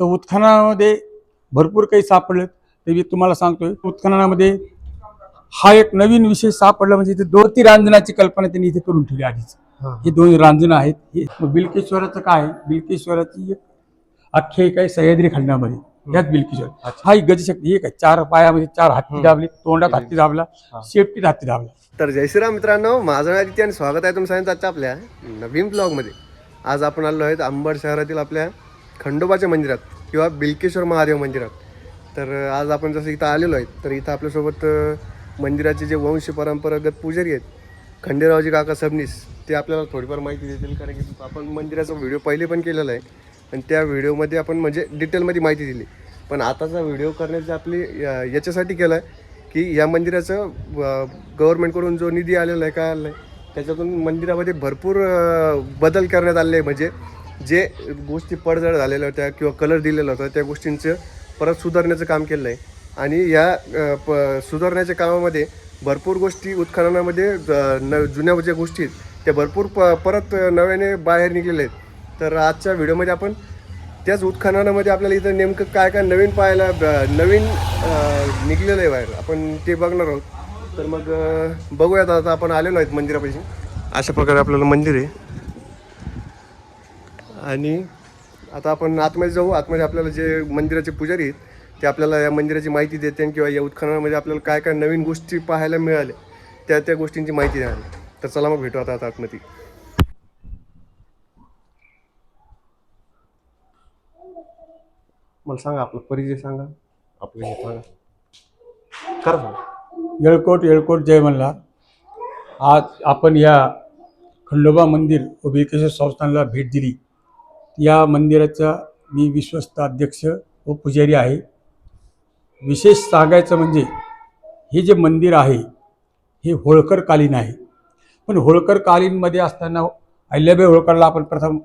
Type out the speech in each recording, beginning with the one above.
तर उत्खननामध्ये भरपूर काही सापडलं. ते मी तुम्हाला सांगतोय. उत्खननामध्ये हा एक नवीन विषय सापडला म्हणजे इथे दोन ती रांजणाची कल्पना त्यांनी इथे करून ठेवली आधीच. हे. दोन रांजणं आहेत. हे बिलकेश्वराचं काय आहे? बिलकेश्वराची एक आख्यायिका आहे सह्याद्री खंडामध्ये. याच बिलकेश्वर. हा एक गजशक्ती. एक आहे चार पायामध्ये चार हत्ती. दाबले तोंडात हत्ती दाबला हा. शेपटीत हत्ती दाबला. तर जय श्रीराम मित्रांनो माझं नाव आदित्य आणि स्वागत आहे तुमचं आजच्या आपल्या नवीन ब्लॉगमध्ये आज आपण आलो आहेत अंबड शहरातील आपल्या खंडोबाच्या मंदिरात किंवा बिलकेश्वर महादेव मंदिरात. तर आज आपण जसं इथं आलेलो आहेत तर इथं आपल्यासोबत मंदिराचे जे वंश परंपरागत पुजारी आहेत खंडेरावजी काका सबनीस ते आपल्याला थोडीफार माहिती देतील कारण की आपण मंदिराचा व्हिडिओ पहिले पण केलेला आहे. आणि त्या व्हिडिओमध्ये आपण म्हणजे डिटेलमध्ये माहिती दिली. पण आताचा व्हिडिओ करण्याची आपली याच्यासाठी केला आहे की या मंदिराचं गव्हर्मेंटकडून जो निधी आलेला आहे काय आलेला आहे त्याच्यातून मंदिरामध्ये भरपूर बदल करण्यात आले आहे. म्हणजे जे गोष्टी पडझड झालेल्या होत्या किंवा कलर दिलेला होता त्या गोष्टींचं परत सुधारण्याचं काम केलं आहे आणि या प सुधारण्याच्या कामामध्ये भरपूर गोष्टी उत्खननामध्ये न जुन्या ज्या गोष्टी आहेत त्या भरपूर प परत नव्याने बाहेर निघलेल्या आहेत. तर आजच्या व्हिडिओमध्ये आपण त्याच उत्खननामध्ये आपल्याला इथं नेमकं काय काय नवीन पाहायला नवीन निघलेलं आहे बाहेर. आपण ते बघणार आहोत. तर मग बघूयात आता आपण आलेलो आहेत मंदिरापाशी. अशा प्रकारे आपल्याला मंदिर आहे. आणि आता आपण आतमध्ये जाऊ. आतमध्ये आपल्याला जे मंदिराचे पुजारी आहेत ते आपल्याला या मंदिराची माहिती देते किंवा या उत्खननामध्ये आपल्याला काय काय नवीन गोष्टी पाहायला मिळाल्या त्या त्या गोष्टींची माहिती द्यावी तर चला मग भेटू आता आता आतमध्ये. मला सांगा आपला परिचय सांगा. आपलं हे सांगा. खरं सांगा. येळकोट येळकोट जय मल्हार. आज आपण या खंडोबा मंदिर व संस्थानला भेट दिली. या मंदिराचा मी विश्वस्त अध्यक्ष व पुजारी आहे. विशेष सांगायचं म्हणजे हे जे मंदिर आहे हे होळकर कालीन आहे. पण होळकर कालीनमध्ये असताना अहिल्याबाई होळकरला आपण प्रथम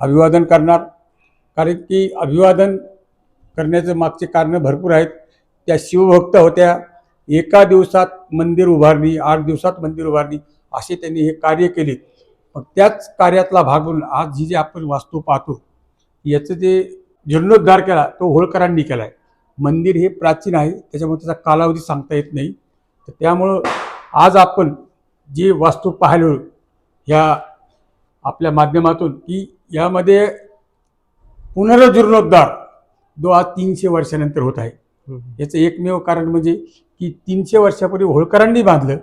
अभिवादन करणार. कारण की अभिवादन करण्याचं मागचे कारणं भरपूर आहेत. त्या शिवभक्त होत्या. एका दिवसात मंदिर उभारणी आठ दिवसात मंदिर उभारणी असे त्यांनी हे कार्य केले. मग त्याच कार्यातला भाग म्हणून आज जी जी आपण वास्तू पाहतो याचं जे जीर्णोद्धार केला तो होळकरांनी केला आहे मंदिर हे प्राचीन आहे त्याच्यामुळे त्याचा कालावधी सांगता येत नाही. तर त्यामुळं आज आपण जी वास्तू पाहिलो ह्या आपल्या माध्यमातून की यामध्ये पुनर्जीर्णोद्धार जो आज तीनशे वर्षानंतर होत आहे. याचं एकमेव कारण म्हणजे की तीनशे वर्षापूर्वी होळकरांनी बांधलं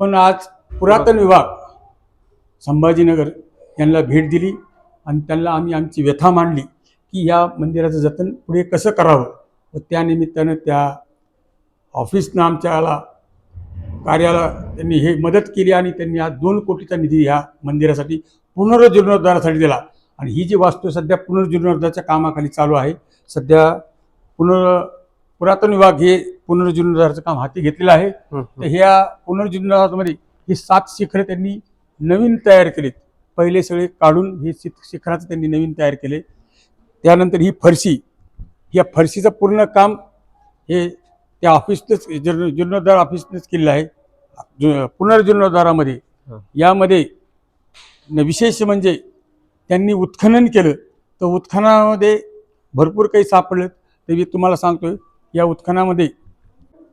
पण आज पुरातन विभाग संभाजीनगर यांना भेट दिली आणि त्यांना आम्ही आमची व्यथा मांडली की या मंदिराचं जतन पुढे कसं करावं व त्यानिमित्तानं त्या ऑफिसनं आमच्याला कार्याला त्यांनी हे मदत केली आणि त्यांनी आज दोन कोटीचा निधी या मंदिरासाठी पुनर्जीर्णोद्धारासाठी दिला. आणि ही जी वास्तू सध्या पुनर्जीर्णोद्धाराच्या कामाखाली चालू आहे. सध्या पुनर् पुरातन विभाग हे पुनर्जीर्णोद्धाराचं काम हाती घेतलेलं आहे. तर ह्या पुनर्जीर्णोद्धारामध्ये ही सात शिखरं त्यांनी नवीन तयार केलीत. पहिले सगळे काढून हे शिख शिखराचं त्यांनी नवीन तयार केले. त्यानंतर ही फरशी या फरशीचं पूर्ण काम हे त्या ऑफिसनंच जीर्ण जीर्णोद्धार ऑफिसनंच केलेलं आहे. पुनर्जीर्णोद्धारामध्ये. यामध्ये विशेष म्हणजे त्यांनी उत्खनन केलं. तर उत्खननामध्ये भरपूर काही सापडलं. ते मी तुम्हाला सांगतोय या उत्खनामध्ये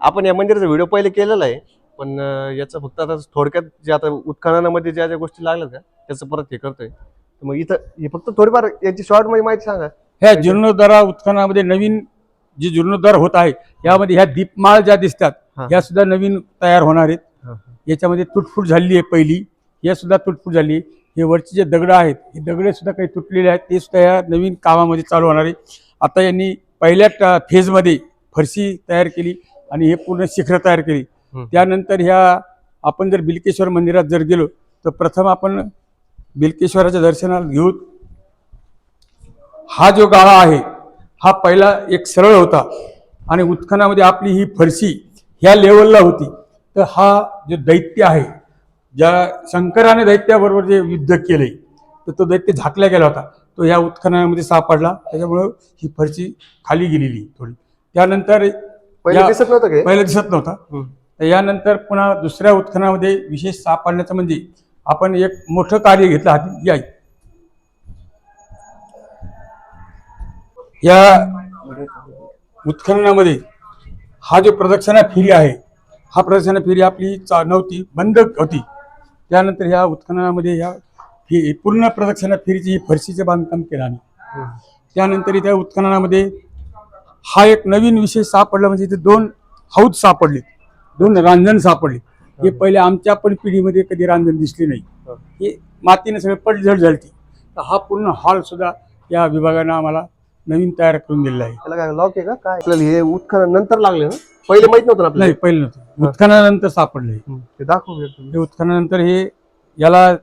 आपण या मंदिराचा व्हिडिओ पहिले केलेला आहे. पण याचं फक्त आता थोडक्यात जे आता उत्खननामध्ये ज्या ज्या गोष्टी लागल्या का त्याचं परत हे करतोय. तर मग इथं हे फक्त थोडीफार याची शॉर्टमध्ये माहिती सांगा. ह्या जीर्णोद्धारा उत्खननामध्ये नवीन जे जीर्णोद्धार होत आहे यामध्ये ह्या दीपमाळ ज्या दिसतात. ह्या सुद्धा नवीन तयार होणार आहेत. याच्यामध्ये तुटफूट झाली आहे पहिली या सुद्धा तुटफूट झाली हे वरचे जे दगड आहेत हे दगड सुद्धा काही तुटलेले आहेत ते सुद्धा या नवीन कामामध्ये चालू होणार आहे. आता यांनी पहिल्या फेजमध्ये फरशी तयार केली आणि हे पूर्ण शिखरं तयार केली. त्यानंतर ह्या आपण जर बिलकेश्वर मंदिरात जर गेलो तर प्रथम आपण बिलकेश्वराच्या दर्शनाला घेऊ. हा जो गाळा आहे हा पहिला एक सरळ होता. आणि उत्खनामध्ये आपली ही फरशी ह्या लेवलला होती. तर हा जो दैत्य आहे ज्या शंकराने दैत्याबरोबर जे युद्ध केले तर तो दैत्य झाकला गेला होता. तो ह्या उत्खननामध्ये सापडला त्याच्यामुळं ही फरशी खाली गेलेली थोडी. त्यानंतर पहिले या- दिसत नव्हतं तर यानंतर पुन्हा दुसऱ्या उत्खनामध्ये विशेष सापडण्याचं म्हणजे आपण एक मोठं कार्य घेतलं हाती या. या उत्खननामध्ये हा जो प्रदक्षिणा फेरी आहे हा प्रदक्षिणा फेरी आपली चा नव्हती बंद होती. त्यानंतर ह्या उत्खननामध्ये ह्या फे पूर्ण प्रदक्षिणा फेरीची फरशीचं बांधकाम केलं आम्ही. त्यानंतर इथे उत्खननामध्ये हा एक नवीन विषय सापडला म्हणजे इथे दोन हौद सापडले दोन रांजण सापडले. हे पहिले आमच्या पण पिढीमध्ये कधी रांजण दिसले नाही. हे. मातीने सगळे पडझड झालती. तर हा पूर्ण हॉल सुद्धा या विभागानं आम्हाला नवीन तयार करून दिलेला आहे. त्याला काय लॉक आहे का? काय? आपल्याला हे उत्खनन नंतर लागले ना? पहिले माहीत नव्हतं ना आपल्याला? नाही पहिलं नव्हतं. उत्खननानंतर सापडलं. हे. ते दाखव हे उत्खननानंतर हे याला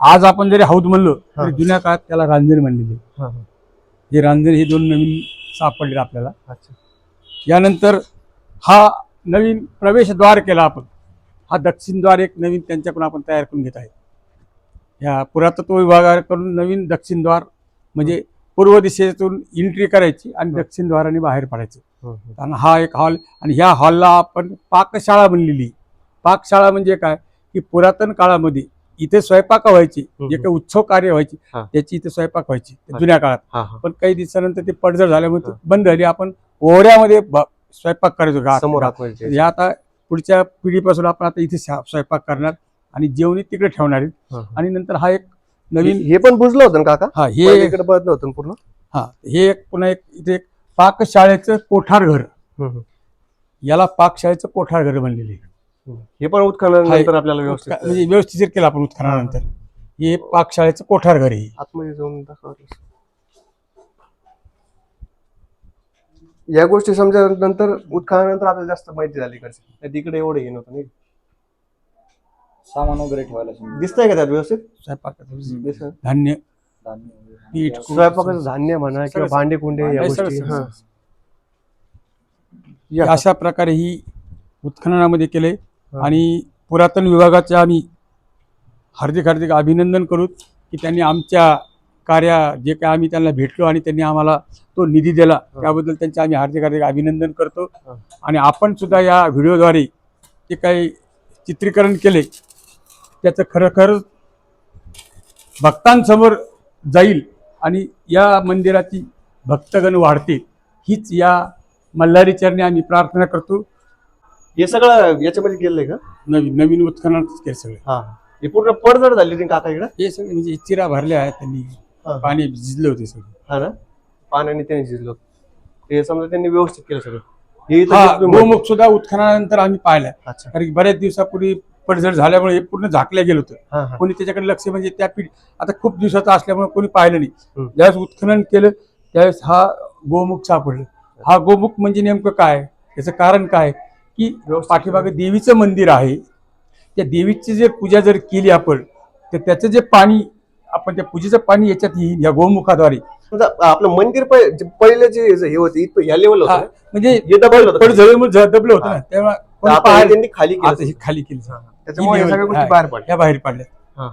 आज आपण जरी हौद म्हणलो हा. तरी जुन्या काळात त्याला रांजण म्हणलेले. हे रांजण हे दोन नवीन सापडले आपल्याला. अच्छा. यानंतर हा नवीन प्रवेशद्वार केला आपण. हा दक्षिणद्वार एक नवीन त्यांच्याकडून आपण तयार करून घेत आहे. ह्या पुरातत्व विभागाकडून नवीन दक्षिणद्वार म्हणजे पूर्व दिशेतून एंट्री करायची आणि दक्षिणद्वाराने बाहेर पडायचं. आणि हा. एक हॉल आणि ह्या हॉलला आपण पाकशाळा बनलेली. पाकशाळा म्हणजे काय? की पुरातन काळामध्ये इथे स्वयंपाक व्हायची जे काही उत्सव कार्य व्हायची. त्याची इथे स्वयंपाक व्हायची. जुन्या काळात. पण काही दिवसानंतर ते पडझड झाल्यामुळे. बंद झाली. आपण ओढ्यामध्ये ब- स्वयंपाक करायचो गा- समोर आतमध्ये या आता पुढच्या पिढीपासून आपण आता इथे स्वा- स्वयंपाक करणार आणि जेवणी तिकडे ठेवणार आहेत. हा. आणि नंतर हा एक नवीन हे पण बुजलं होतं काका? हा हे इकडे बदलं होतं पूर्ण? हा हे एक पुन्हा एक इथे एक पाकशाळेचं कोठार घर. याला पाकशाळेचं कोठार घर बनलेले आहे. हे पण उत्खनन नंतर आपल्याला व्यवस्थित म्हणजे व्यवस्थित केलं आपण उत्खननानंतर. हे पाकशाळेचं कोठार घर आहे. आतमध्ये जाऊन दाखवा या गोष्टी समजल्यानंतर उत्खननानंतर आपल्याला जास्त माहिती झाली इकडची तिकडे एवढं हे नव्हतं नाही सामान वगैरे ठेवायला समजा. दिसतंय का त्यात व्यवस्थित स्वयंपाकाचं. धान्य धान्य वगैरे. पीठ स्वयंपाकाचं धान्य म्हणा किंवा भांडे कुंडे या गोष्टी हा. या. अशा प्रकारे ही उत्खननामध्ये केले हा. आणि पुरातन विभागाचे आम्ही हार्दिक हार्दिक अभिनंदन करू की त्यांनी आमच्या कार्या जे काय आम्ही त्यांना भेटलो आणि त्यांनी आम्हाला तो निधी दिला. त्याबद्दल त्यांचे आम्ही हार्दिक हार्दिक अभिनंदन करतो. आणि आपण सुद्धा या व्हिडिओद्वारे जे काही चित्रीकरण केले त्याचं खरोखर भक्तांसमोर जाईल आणि या मंदिराची भक्तगण वाढतील हीच या मल्हारी चरणी आम्ही प्रार्थना करतो. हे सगळं याच्यामध्ये गेलंय का? नवीन नवीन उत्खननातच केलं सगळे. हा. हे पूर्ण पडझड झाली काका इकडे? हे सगळे म्हणजे चिरा भरल्या आहेत त्यांनी. पाणी भिजले होते सगळे. हा ना? पाण्याने त्याने शिजलं ते समजा त्यांनी व्यवस्थित केलं सगळं. हे इथं हा गोमुख सुद्धा उत्खननानंतर आम्ही पाहिला अच्छा. कारण की बऱ्याच दिवसापूर्वी पडझड झाल्यामुळे हे पूर्ण झाकलं गेलं होतं. हा हा. कोणी त्याच्याकडे लक्ष म्हणजे त्या पिढी आता खूप दिवसाचं असल्यामुळे कोणी पाहिलं नाही. हम्म. ज्यावेळेस उत्खनन केलं त्यावेळेस हा गोमुख सापडलं. हा गोमुख म्हणजे नेमकं काय? त्याचं कारण काय? की पाठीमागे देवीचं मंदिर आहे. त्या देवीची जर पूजा जर केली आपण तर त्याचं जे पाणी आपण त्या पूजेचं पाणी याच्यात येईल या गोमुखाद्वारे. समजा आपलं मंदिर पहिले जे हे होते ह्या लेवल म्हणजे दबलं होतं पडझडीमुळे दबलं होतं ना. तेव्हा त्यांनी खाली आता केलं हे खाली केलं त्याच्यामुळे या सगळ्या गोष्टी बाहेर पडल्या. या बाहेर पडल्या. हा.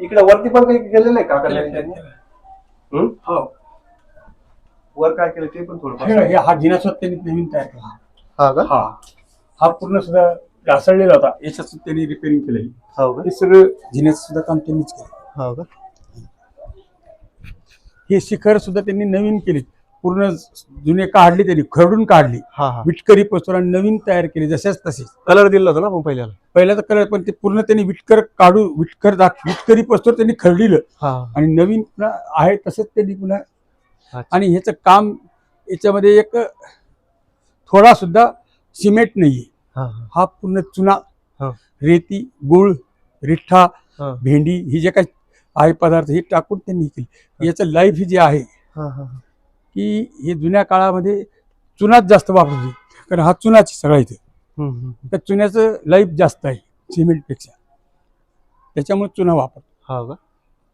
इकडे वरती पण काही केलेलं आहे काका? हो. वर काय केलं ते पण थोडं हे जिना सुद्धा त्यांनी नवीन तयार केला. हा का? हा. हा पूर्ण सुद्धा ढासळलेला होता. याच्यात सुद्धा त्यांनी रिपेअरिंग केलं हो का? हे सगळं जिन्याचं सुद्धा काम त्यांनीच केलं. हो का? हे शिखर सुद्धा त्यांनी नवीन केले. पूर्ण जुने काढले त्यांनी खरडून काढली. हा हा. विटकरी पस्तोरा नवीन तयार केले जशाच तसेच कलर दिला होता ना आपण पहिल्याला? पहिल्याचा कलर पण ते पूर्ण त्यांनी विटकर काढू विटकर दाख विटकरी पस्तोर त्यांनी खरडिलं. हा. आणि नवीन पुन्हा आहे तसंच त्यांनी पुन्हा. अच्छा. आणि ह्याचं काम याच्यामध्ये एक थोडा सुद्धा सिमेंट नाहीये. हा. हा पूर्ण चुना. रेती गुळ रिठ्ठा. भेंडी ही जे काही आहे पदार्थ हे टाकून त्यांनी केली. याचं लाईफ ही जे आहे हा हा की हे जुन्या काळामध्ये चुनाच जास्त वापरत होते. कारण हा चुनाच सगळा इथे. त्या चुन्याचं लाईफ जास्त आहे सिमेंटपेक्षा त्याच्यामुळे चुना वापर हो का?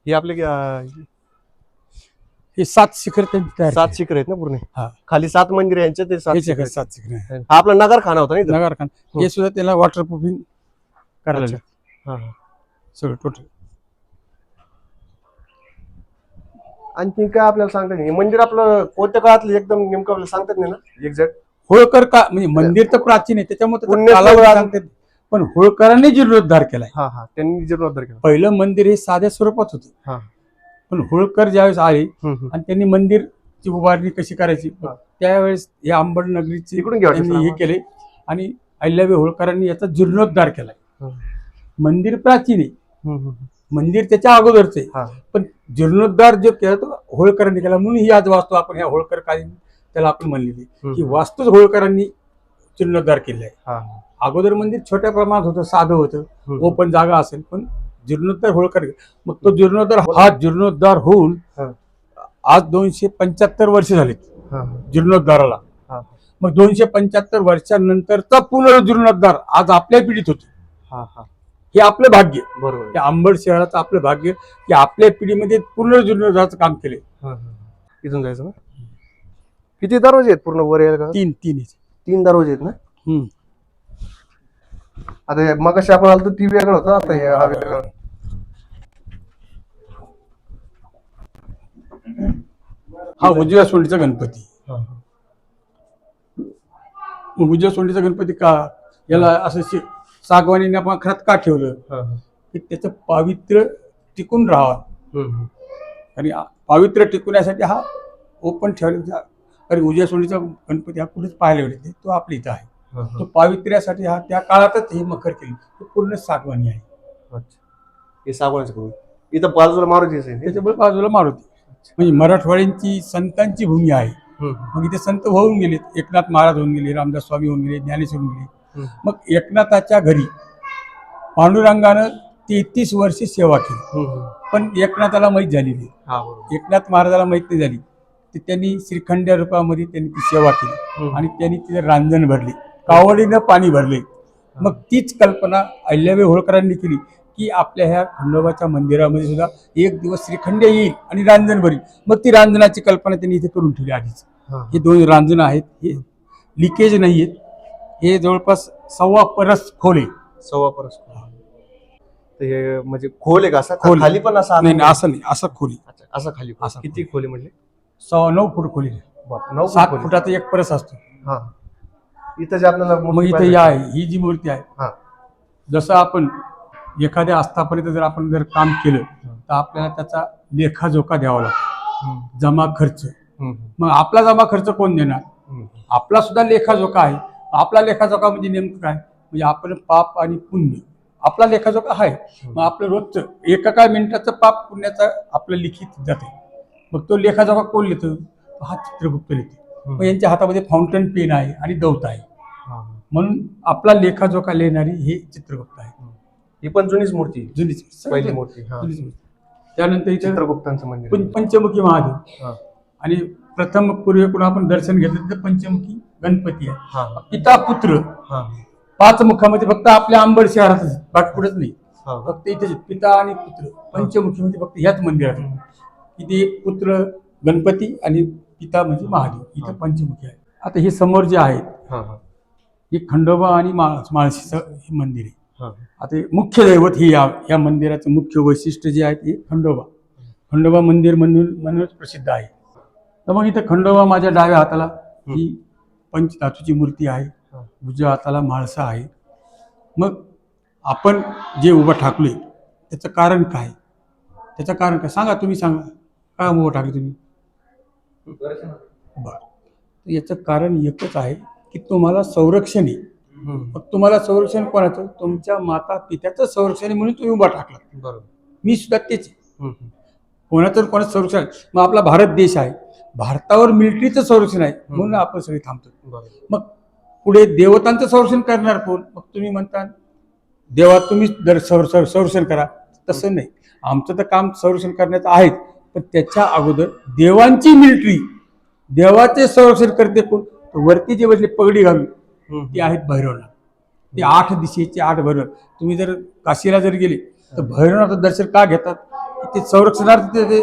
हे आपले हे सात शिखर त्यांनी तयार सात शिखर आहेत ना पूर्ण हा. खाली सात मंदिर आहे यांचे ते सात हे शिखर आहेत. सात शिखर आहे. हा आपला नगर खाना होता नाही इथं? नगार खान हे सुद्धा त्याला करायला. लागलं. हा, हा. सगळं टोटल आणखी काय आपल्याला सांगता येईल हे मंदिर आपलं कोणत्या काळातलं एकदम नेमकं आपल्याला सांगतात नाही ना एक्झॅक्ट होळकर का म्हणजे मंदिर तर प्राचीन आहे त्याच्यामुळे त्याचा कालावधी. पण होळकरांनी जीर्णोद्धार केलाय हा हा त्यांनी जीर्णोद्धार केला पहिलं मंदिर हे साध्या स्वरूपात होते हा पण होळकर ज्यावेळेस आले. आणि त्यांनी मंदिरची उभारणी कशी करायची. त्यावेळेस या अंबड नगरीची त्यांनी हे. केले आणि अहिल्याबाई होळकरांनी याचा जीर्णोद्धार केलाय हम्म, मंदिर प्राचीन आहे. मंदिर त्याच्या अगोदरच आहे. पण जीर्णोद्धार जो केला तो होळकरांनी केला म्हणून ही आज वास्तू आपण ह्या होळकर कालीन त्याला आपण म्हणलेली. की वास्तूच होळकरांनी जीर्णोद्धार केले आहे हा. अगोदर मंदिर छोट्या प्रमाणात होतं साधं होतं. ओपन जागा असेल पण जीर्णोद्धार होळकर मग तो जीर्णोद्धार हा जीर्णोद्धार होऊन. आज दोनशे पंच्याहत्तर वर्ष झालीत. जीर्णोद्धाराला. मग दोनशे पंच्याहत्तर वर्षांनंतरचा पुनर्जीर्णोद्धार आज आपल्या पिढीत होतो हा, आपलं भाग्य बरोबर अंबड शहराचं आपलं भाग्य की आपल्या पिढीमध्ये पुनर्जीर्णोद्धाराचं काम केले हा, हा. इथून जायचं किती दरवाजे आहेत पूर्ण वर यायला तीन तीन. तीन दरवाजे आहेत ना. आता मग आपण आलो ती वेगळं होतं आता हे हा वेगळं हा उजव्या सोंडीचा गणपती. मग उजव्या सोंडीचा गणपती का याला असं शे- सागवानीने आपण खरात का ठेवलं. की त्याचं पावित्र्य टिकून राहावं. आणि आ- पावित्र्य टिकवण्यासाठी हा ओपन ठेवला कारण उजव्या सोंडीचा गणपती हा कुठेच पाहायला मिळत नाही तो आपल्या इथं आहे. तो पावित्र्यासाठी हा त्या काळातच हे मखर केली. तो पूर्ण सागवानी आहे. हे सागवानाचं करू इथं बाजूला मारुतीच आहे त्याच्यामुळे बाजूला मारुती. म्हणजे मराठवाड्यांची संतांची भूमी आहे. मग इथे संत होऊन गेलेत एकनाथ महाराज होऊन गेले रामदास स्वामी होऊन गेले ज्ञानेश्वर होऊन गेले. मग एकनाथाच्या घरी पांडुरंगानं तेहतीस वर्षे सेवा केली. पण एकनाथाला माहीत झाली नाही. हा एकनाथ महाराजाला माहीत नाही झाली. तर त्यांनी श्रीखंड रूपामध्ये त्यांनी ती सेवा केली. आणि त्यांनी तिथे रांजण भरली. कावडीनं पाणी भरले. मग तीच कल्पना अहिल्याबाई होळकरांनी केली की आपल्या ह्या खंडोबाच्या मंदिरामध्ये सुद्धा एक दिवस श्रीखंड येईल आणि रांजण भरील. मग ती रांजणाची कल्पना त्यांनी इथे करून ठेवली आधीच. हा. दोन रांजण आहेत हे लिकेज नाही आहेत हे जवळपास सव्वा परस खोल आहे. सव्वा परस तर हे म्हणजे खोल आहे का? असा खोल. खाली पण असा नाही नाही, असं नाही असं खोली अच्छा, असा खाली असा किती खोली म्हणले सव्वा नऊ फूट खोली. बाप, नऊ सात. फुटाचा एक परस असतो. हा. इथं जे आपल्याला मग मूर्ती इथे या आहे ही जी मूर्ती आहे. हा. जसं आपण एखाद्या आस्थापर्यंत जर आपण जर काम केलं तर आपल्याला त्याचा लेखाजोखा द्यावा लागतो. हम्म, जमा खर्च. हम्म, मग आपला जमा खर्च कोण देणार? हम्म. आपला सुद्धा लेखाजोखा आहे. आपला लेखाजोखा म्हणजे नेमकं काय? म्हणजे आपण पाप आणि पुण्य. आपला लेखाजोखा आहे. मग आपलं रोजचं एका काय मिनिटाचं पाप पुण्याचं आपलं लिखित जाते. मग तो लेखाजोखा कोण लिहितं? हा चित्रगुप्त लिहिते. मग यांच्या हातामध्ये फाउंटन पेन आहे आणि दौत आहे. म्हणून आपला लेखाजोखा लिहिणारी हे चित्रगुप्त आहे ही पण जुनीच मूर्ती. जुनीच पहिली मूर्ती. जुनीच मूर्ती. त्यानंतर इथे चित्रगुप्तांचं मंदिर पं- पंचमुखी महादेव हा. आणि प्रथम पूर्वेकडून आपण दर्शन घेतलं तर पंचमुखी गणपती आहे हा, पिता पुत्र हा, पाच मुखामध्ये फक्त आपल्या अंबड शहरातच कुठेच नाही हा. फक्त इथेच आहेत. पिता आणि पुत्र पंचमुखी म्हणजे फक्त ह्याच मंदिरात. इथे पुत्र गणपती आणि पिता म्हणजे महादेव इथं पंचमुखी आहे आता हे समोर जे आहेत हा, खंडोबा आणि माळ माळशीचं हे मंदिर आहे. हा. आता मुख्य दैवत हे या या मंदिराचं मुख्य वैशिष्ट्य जे आहे ते खंडोबा. खंडोबा मंदिर म्हणून म्हणूनच प्रसिद्ध आहे. तर मग इथं खंडोबा माझ्या डाव्या हाताला ही पंचधातूची मूर्ती आहे. उजव्या हाताला म्हाळसा आहे. मग आपण जे उभं ठाकलोय त्याचं कारण काय? त्याचं कारण काय? सांगा तुम्ही सांगा. काय उभं टाकले तुम्ही? बरं. तर याचं कारण एकच आहे की तुम्हाला संरक्षण आहे. मग तुम्हाला संरक्षण कोणाचं? तुमच्या माता पित्याचं संरक्षण आहे म्हणून तुम्ही उभा टाकला बरोबर. मी सुद्धा तेच. कोणाचं कोणाचं संरक्षण. मग आपला भारत देश आहे. भारतावर मिलिटरीचं संरक्षण आहे म्हणून आपण सगळे थांबतो बरोबर. मग पुढे देवतांचं संरक्षण करणार कोण? मग तुम्ही म्हणता देवा तुम्ही दर संर- संर- संरक्षण करा. तसं नाही. आमचं तर काम संरक्षण करण्याचं आहेच. पण त्याच्या अगोदर देवांची मिलिटरी देवाचे संरक्षण करते कोण? वरती जे बसले पगडी घालून. ते आहेत भैरवनाथ. ते आठ दिशेचे आठ भैरव तुम्ही जर काशीला जर गेले तर भैरवनाथचं दर्शन का घेतात? ते संरक्षणार्थ ते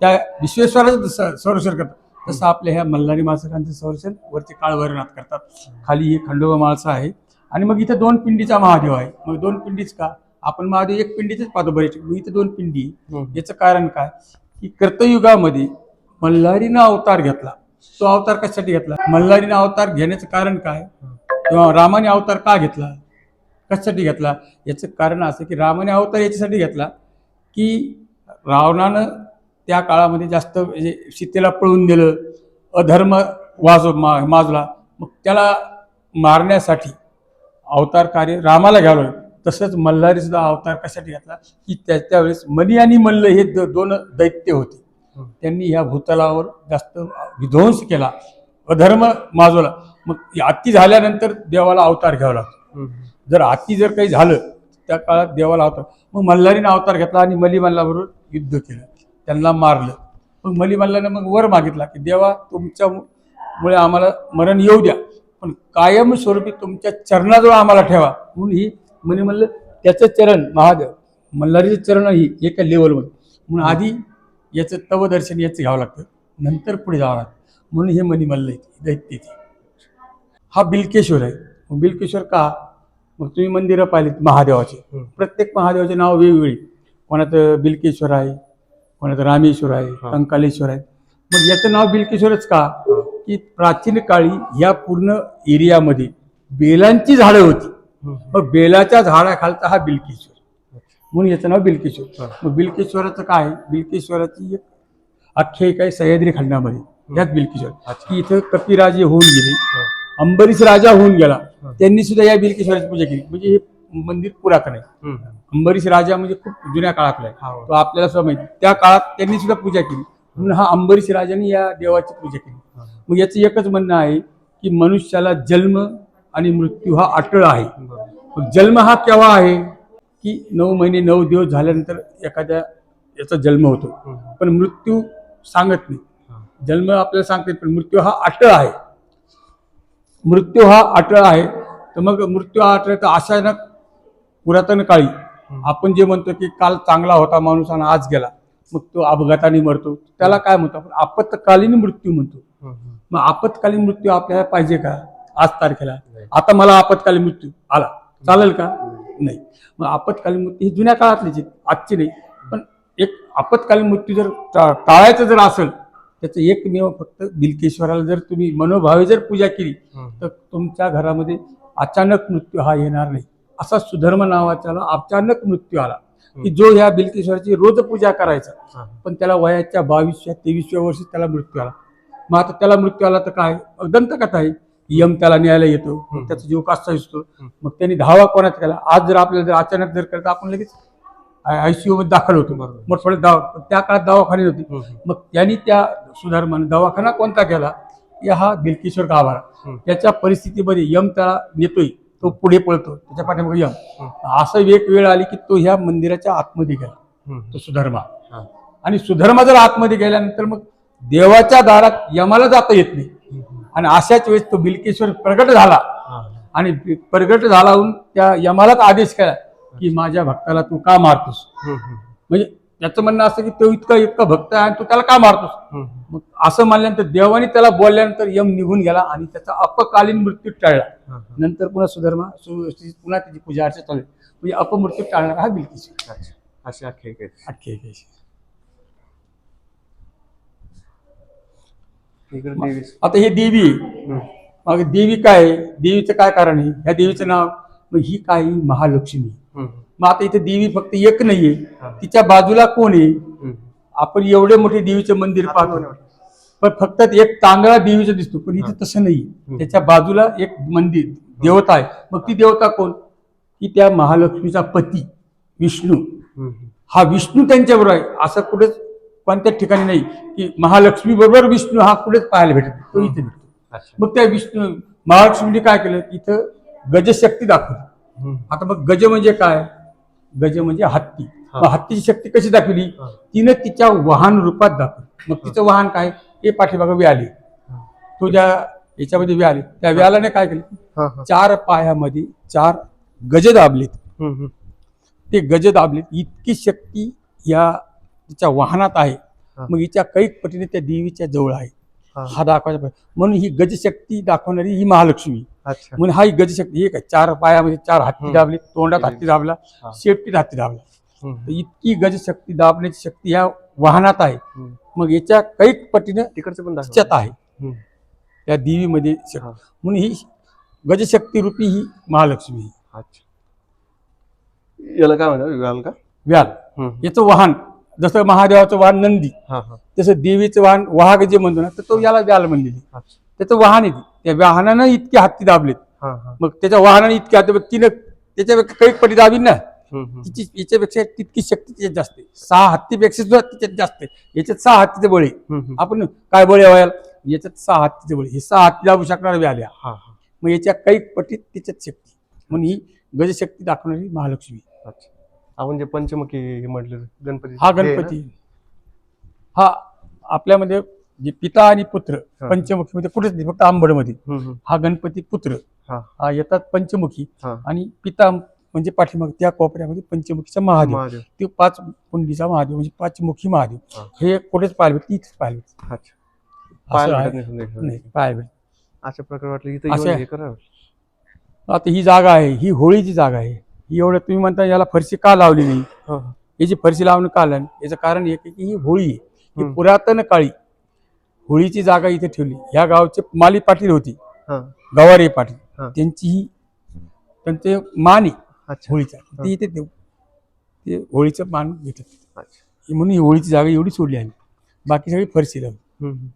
त्या विश्वेश्वराचं संरक्षण करतात. तसं आपल्या ह्या मल्हारी माणसांचं संरक्षण वरती काळ भैरवनाथ करतात. खाली एक खंडोबा माळसा आहे. आणि मग इथं दोन पिंडीचा महादेव आहे. मग दोन पिंडीच का? आपण महादेव एक पिंडीचेच पाहतो बरेच. मग इथं दोन पिंडी. याचं कारण काय? की कर्तयुगामध्ये मल्हारीनं अवतार घेतला. तो अवतार कशासाठी घेतला? मल्हारीनं अवतार घेण्याचं कारण काय? किंवा रामाने अवतार का घेतला? कशासाठी घेतला? याचं कारण असं की रामाने अवतार याच्यासाठी घेतला की रावणानं त्या काळामध्ये जास्त म्हणजे सीतेला पळून दिलं अधर्म वाज मा माजला. मग त्याला मारण्यासाठी अवतार कार्य रामाला घ्यावं तसंच मल्हारी सुद्धा अवतार कशासाठी घेतला? की त्या त्यावेळेस मनी आणि मल्ल हे द- दोन दैत्य होते. त्यांनी ह्या भूतलावर जास्त विध्वंस केला. अधर्म माजवला. मग अति झाल्यानंतर देवाला अवतार घ्यावा लागतो. जर अति जर काही झालं त्या काळात देवाला अवतार. मग मल्हारीने अवतार घेतला आणि मलिमल्लाबरोबर युद्ध केलं. त्यांना मारलं. मग मलिमल्लानं मग वर मागितला की देवा तुमच्यामुळे आम्हाला मरण येऊ द्या. पण कायमस्वरूपी तुमच्या चरणाजवळ आम्हाला ठेवा. म्हणून ही मलिमल्ल त्याचं चरण महादेव मल्हारीचं चरण ही एका लेवलमध्ये म्हणून आधी याचं तवदर्शन याचं घ्यावं लागतं. नंतर पुढे जावं लागतं. म्हणून हे मणिमल्ल येते दैत्य हा बिलकेश्वर आहे. बिलकेश्वर का? मग तुम्ही मंदिरं पाहिलीत महादेवाचे. प्रत्येक महादेवाचे नाव वेगवेगळी. कोणाचं बिलकेश्वर आहे कोणाचं रामेश्वर आहे कंकालेश्वर आहे. मग याचं नाव बिलकेश्वरच का? की प्राचीन काळी या पूर्ण एरियामध्ये बेलांची झाडं होती. मग बेलाच्या झाडाखालचा हा बिलकेश्वर. म्हणून याचं नाव बिलकेश्वर. मग बिलकेश्वराचं काय? बिलकेश्वराची एक आख्यायिका आहे सह्याद्री खंडामध्ये यात बिलकेश्वर. की इथं कपिराजे होऊन गेले अंबरीश राजा होऊन गेला. त्यांनी सुद्धा या बिलकेश्वराची पूजा केली. म्हणजे हे मंदिर पुरातन आहे. अंबरीश राजा म्हणजे खूप जुन्या काळातला आहे. तो आपल्याला सुद्धा माहिती. त्या काळात त्यांनी सुद्धा पूजा केली. म्हणून हा अंबरीश राजाने या देवाची पूजा केली. मग याचं एकच म्हणणं आहे की मनुष्याला जन्म आणि मृत्यू हा अटळ आहे. मग जन्म हा केव्हा आहे? की नऊ महिने नऊ दिवस झाल्यानंतर एखाद्या याचा जन्म होतो. पण मृत्यू सांगत नाही. जन्म आपल्याला सांगते पण मृत्यू हा अटळ आहे. मृत्यू हा अटळ आहे. तर मग मृत्यू हा अटळ तर अचानक पुरातन काळी आपण जे म्हणतो की काल चांगला होता माणूस आणि आज गेला मग तो अपघाताने मरतो. त्याला काय म्हणतो आपण? आपत्कालीन मृत्यू म्हणतो. मग आपत्कालीन मृत्यू आपल्याला पाहिजे का? आज तारखेला. आता मला आपत्कालीन मृत्यू आला. चालेल का? नाही. मग आपत्कालीन मृत्यू ही जुन्या काळातलीच आजची नाही. पण एक आपत्कालीन मृत्यू जर टाळायचं जर असेल त्याचं एकमेव फक्त बिलकेश्वराला जर तुम्ही मनोभावे जर पूजा केली तर तुमच्या घरामध्ये अचानक मृत्यू हा येणार नाही. असा सुधर्म नावाच्याला अचानक मृत्यू आला. की जो ह्या बिलकेश्वराची रोज पूजा करायचा पण त्याला वयाच्या बावीसव्या तेवीसव्या वर्षी त्याला मृत्यू आला. मग आता त्याला मृत्यू आला तर काय? दंतकथा आहे. यम त्याला न्यायला येतो मग त्याचा जीव कसा दिसतो. मग त्यांनी धावा कोणाचा केला? आज जर आपल्याला जर अचानक जर करता आपण लगेच आयसीयू मध्ये दाखल होतो. मोठमोठे दावा त्या काळात दवाखाने होते मग त्यांनी त्या सुधारमान दवाखाना कोणता केला? या हा बिलकेश्वर गाभारा. त्याच्या परिस्थितीमध्ये यम त्याला नेतोय. तो पुढे पळतो. त्याच्या पाठीमागे यम. असं एक वेळ आली की तो ह्या मंदिराच्या आतमध्ये गेला. तो सुधर्मा. आणि सुधर्मा जर आतमध्ये गेल्यानंतर मग देवाच्या दारात यमाला जाता येत नाही. आणि अशाच वेळेस तो बिलकेश्वर प्रगट झाला. आणि प्रगट झाला होऊन त्या यमालाच आदेश केला की माझ्या भक्ताला तू का मारतोस? म्हणजे त्याचं म्हणणं असं की तो इतका इतका भक्त आहे आणि तू त्याला का मारतोस? मग असं मानल्यानंतर देवाने त्याला बोलल्यानंतर यम निघून गेला आणि त्याचा अपकालीन मृत्यू टाळला. नंतर पुन्हा सुधर्मा पुन्हा त्याची पूजा अर्चा चालू. म्हणजे अपमृत्यू टाळणारा हा बिलकेश्वर. अशी आख्यायिका आहे. आख्यायिका आहे. इकडे देवी आता ही देवी आहे. मग देवी काय आहे? देवीचं काय कारण आहे? ह्या देवीचं नाव मग ही काय? महालक्ष्मी. मग आता इथे देवी फक्त एक नाहीये. तिच्या बाजूला कोण आहे? आपण एवढे मोठे देवीचे मंदिर पाहतो. पण फक्त एक तांदळा देवीचं दिसतो. पण इथे तसं नाही त्याच्या बाजूला एक मंदिर देवता आहे. मग ती देवता कोण? की त्या महालक्ष्मीचा पती विष्णू. हा विष्णू त्यांच्याबरोबर आहे. असं कुठेच कोणत्या ठिकाणी नाही की महालक्ष्मी बरोबर विष्णू हा कुठेच पाहायला भेटत. तो इथे भेटतो. मग त्या विष्णू महालक्ष्मीने काय केलं इथं गजशक्ती दाखवली. आता मग गज म्हणजे काय? गज म्हणजे हत्ती. हत्तीची शक्ती कशी दाखवली? तिनं तिच्या वाहन रूपात दाखवली. मग तिचं वाहन काय? हे पाठीमागं व्याली. तो ज्या याच्यामध्ये व्याली त्या व्यालाने काय केलं? चार पायामध्ये चार गज दाबलेत. ते गज दाबलेत. इतकी शक्ती या तिच्या वाहनात आहे. मग हिच्या कैक पटीने त्या देवीच्या जवळ आहे. हा. दाखवायचा. म्हणून ही गजशक्ती दाखवणारी ही महालक्ष्मी. म्हणून हा ही गजशक्ती एक आहे चार पायामध्ये चार हत्ती दाबले तोंडात हत्ती दाबला. शेपटीत हत्ती दाबला. इतकी गजशक्ती दाबण्याची शक्ती या वाहनात आहे. मग याच्या कैक पटीनं तिकडचं पण दाखव. तिच्यात आहे. त्या देवीमध्ये. म्हणून ही गजशक्ती रूपी ही महालक्ष्मी. याला काय म्हणतात? विवाल का? व्याल. याचं वाहन. जसं महादेवाचं वाहन नंदी हा हा. तसं देवीचं वाहन वाहक जे म्हणतो ना तर तो याला द्यायला म्हणलेली. अच्छा त्याचं वाहन आहे ते. त्या वाहनानं इतके हत्ती दाबलेत. हा हा. मग त्याच्या वाहनाने इतके हत्ती तिनं त्याच्यापेक्षा काही पटी दाबीन ना हम्म, हम्म. तिची याच्यापेक्षा तितकी शक्ती त्याच्यात जास्त आहे. सहा हत्तीपेक्षा सुद्धा त्याच्यात जास्त आहे. याच्यात सहा हत्तीचे बळी हम्म, हम्म. आपण काय बळी व्हायला याच्यात सहा हत्तीचे बळी हे सहा हत्ती दाबू शकणारे हा हा. मग याच्या काही पटीत त्याच्यात शक्ती. म्हणून ही गजशक्ती दाखवणारी महालक्ष्मी. अच्छा. आपण जे पंचमुखी म्हटलं गणपती. हा? गणपती. हा आपल्यामध्ये जे पिता आणि पुत्र हा. पंचमुखीमध्ये कुठेच नाही फक्त आंबडमध्ये. हम्म, हम्म. हा गणपती पुत्र. हा. येतात पंचमुखी आणि पिता म्हणजे पाठीमाग त्या कोपऱ्यामध्ये पंचमुखीचा महादेव. ते पाच कुंडीचा महादेव म्हणजे पाचमुखी महादेव. हा. कुठेच पाहायला भेटत इथेच पाहायला नाही. नाही पाहायला भेटत अशा प्रकारे वाटलं इथं आता ही जागा आहे ही होळीची जागा आहे. एवढं तुम्ही म्हणता याला फरशी का लावली नाही. याची फरशी लावणं का लावली याचं कारण एक आहे की ही होळी आहे. ही. पुरातन काळी होळीची जागा इथे ठेवली. ह्या गावचे माली पाटील होती. हा. गवारे पाटील. त्यांची ही त्यांचे मान आहे होळीचा. ते इथे ते होळीचं मान अच्छा. म्हणून ही होळीची जागा एवढी सोडली आहे बाकी सगळी फरशी लावली.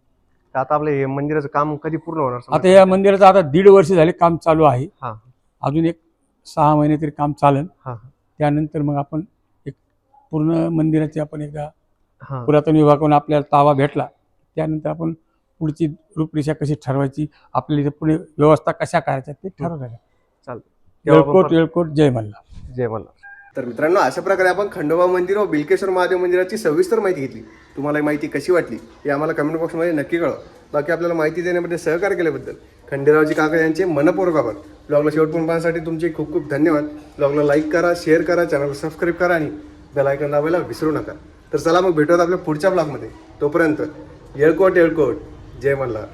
आता आपलं हे मंदिराचं काम कधी पूर्ण होणार? आता या मंदिराचं आता दीड वर्ष झाले काम चालू आहे. अजून एक सहा महिने तरी काम चालेल. हा. त्यानंतर मग आपण एक पूर्ण मंदिराची आपण एकदा हा. पुरातन विभागाकडून आपल्याला ताबा भेटला. त्यानंतर आपण पुढची रूपरेषा कशी ठरवायची आपल्याला इथे पुढे व्यवस्था कशा करायच्या ते ठरवायचं चालतं येळकोट येळकोट जय मल्ला जय मल्हार. तर मित्रांनो अशा प्रकारे आपण खंडोबा मंदिर व बिलकेश्वर महादेव मंदिराची सविस्तर माहिती घेतली. तुम्हाला ही माहिती कशी वाटली हे आम्हाला कमेंट बॉक्समध्ये नक्की कळवा. बाकी आपल्याला माहिती देण्याबद्दल सहकार्य केल्याबद्दल खंडेरावजी काका यांचे मनपूर्वक आभार. ब्लॉगला शेवटपूर्ण पाहण्यासाठी तुमचे खूप खूप धन्यवाद. ब्लॉगला लाईक करा शेअर करा चॅनलला सबस्क्राईब करा आणि बेलायकन दाबायला विसरू नका. तर चला मग भेटूयात आपल्या पुढच्या ब्लॉगमध्ये. तोपर्यंत येळकोट येळकोट. जय मल्हार.